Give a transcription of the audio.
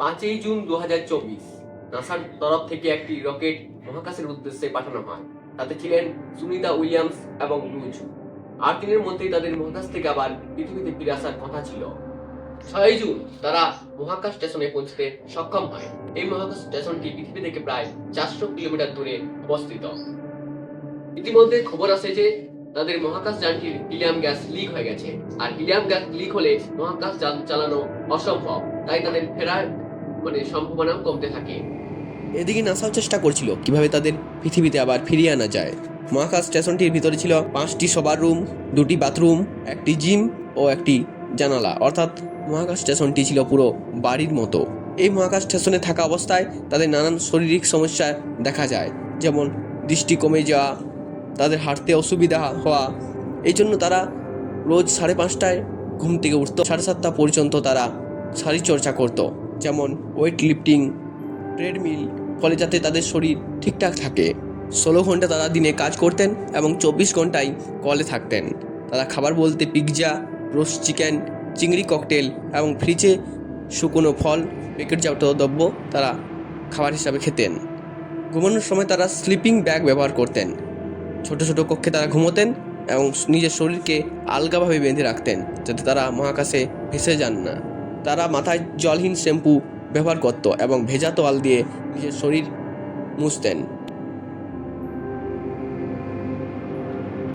পাঁচই জুন দু হাজার চব্বিশ নাসার তরফ থেকে একটি রকেট মহাকাশের উদ্দেশ্যে পাঠানো হয়। তাতে ছিলেন সুনিতা উইলিয়ামস এবং লুজ আট দিনের মধ্যেই তাদের মহাকাশ থেকে আবার পৃথিবীতে ফিরে আসার কথা ছিল। ছয় জুন তারা মহাকাশ স্টেশনে পৌঁছতে সক্ষম হয়। এই মহাকাশ স্টেশনটি পৃথিবী থেকে প্রায় চারশো কিলোমিটার দূরে অবস্থিত। ইতিমধ্যে খবর আসে যে তাদের মহাকাশ যানটির হিলিয়াম গ্যাস লিক হয়ে গেছে। আর হিলিয়াম গ্যাস লিক হলে মহাকাশ যান চালানো অসম্ভব। তাই তাদের ফেরার মানে সম্ভাবনাও কমতে থাকে। এদিকে নাসাও চেষ্টা করছিল কীভাবে তাদের পৃথিবীতে আবার ফিরিয়ে আনা যায়। মহাকাশ স্টেশনটির ভিতরে ছিল পাঁচটি সবার রুম, দুটি বাথরুম, একটি জিম ও একটি জানালা। অর্থাৎ মহাকাশ স্টেশনটি ছিল পুরো বাড়ির মতো। এই মহাকাশ স্টেশনে থাকা অবস্থায় তাদের নানান শারীরিক সমস্যা দেখা যায়, যেমন দৃষ্টি কমে যাওয়া, তাদের হাঁটতে অসুবিধা হওয়া। এই জন্য তারা রোজ সাড়ে পাঁচটায় ঘুম থেকে উঠতো। সাড়ে সাতটা পর্যন্ত তারা শারীরচর্চা করতো। যেমন ওয়েট লিফটিং ট্রেডমিল ফলে যাতে তাদের শরীর ঠিকঠাক থাকে। ষোলো ঘণ্টা তারা দিনে কাজ করতেন এবং চব্বিশ ঘন্টায় কলে থাকতেন। তারা খাবার বলতে পিৎজা রোস্ট চিকেন চিংড়ি ককটেল এবং ফ্রিজে শুকনো ফল প্যাকেটজাত দ্রব্য তারা খাবার হিসাবে খেতেন। ঘুমানোর সময় তারা স্লিপিং ব্যাগ ব্যবহার করতেন। ছোট ছোট কক্ষে তারা ঘুমোতেন এবং নিজের শরীরকে আলগাভাবে বেঁধে রাখতেন যাতে তারা মহাকাশে ভেসে যান না। তারা মাথায় জলহীন শ্যাম্পু ব্যবহার করত এবং ভেজা তোয়াল দিয়ে নিজের শরীর মুছতেন।